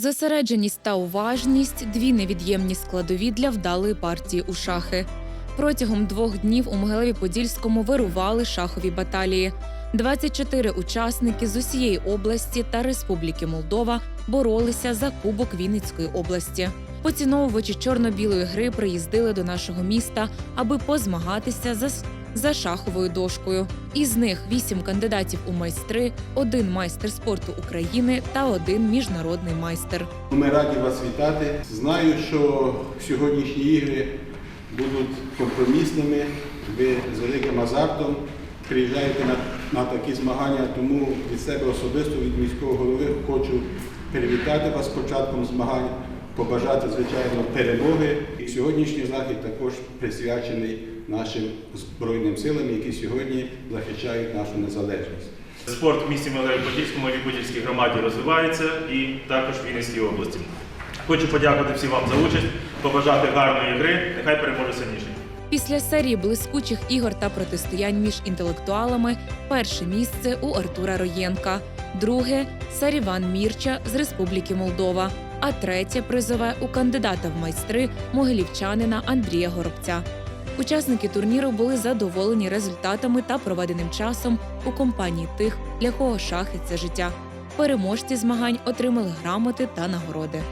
Зосередженість та уважність дві невід'ємні складові для вдалої партії у шахи. Протягом двох днів у Могилеві-Подільському вирували шахові баталії. 24 учасники з усієї області та Республіки Молдова боролися за Кубок Вінницької області. Поціновувачі чорно-білої гри приїздили до нашого міста, аби позмагатися за, за шаховою дошкою. Із них вісім кандидатів у майстри, один майстер спорту України та один міжнародний майстер. Ми раді вас вітати. Знаю, що сьогоднішні ігри будуть компромісними. Ви з великим азартом приїжджаєте на, на такі змагання, тому від себе особисто, від міського голови, хочу привітати вас з початком змагань, побажати, звичайно, перемоги. І сьогоднішній захід також присвячений нашим Збройним силам, які сьогодні захищають нашу незалежність. Спорт в місті Малеві-Подільському і Подільській громаді розвивається і також в Вінницькій області. Хочу подякувати всім вам за участь, побажати гарної гри, нехай переможе сильніший. Після серії блискучих ігор та протистоянь між інтелектуалами перше місце у Артура Роєнка, друге Саріван Мірча з Республіки Молдова, а третє призове у кандидата в майстри могилівчанина Андрія Горобця. Учасники турніру були задоволені результатами та проведеним часом у компанії тих, для кого шахи це життя. Переможці змагань отримали грамоти та нагороди.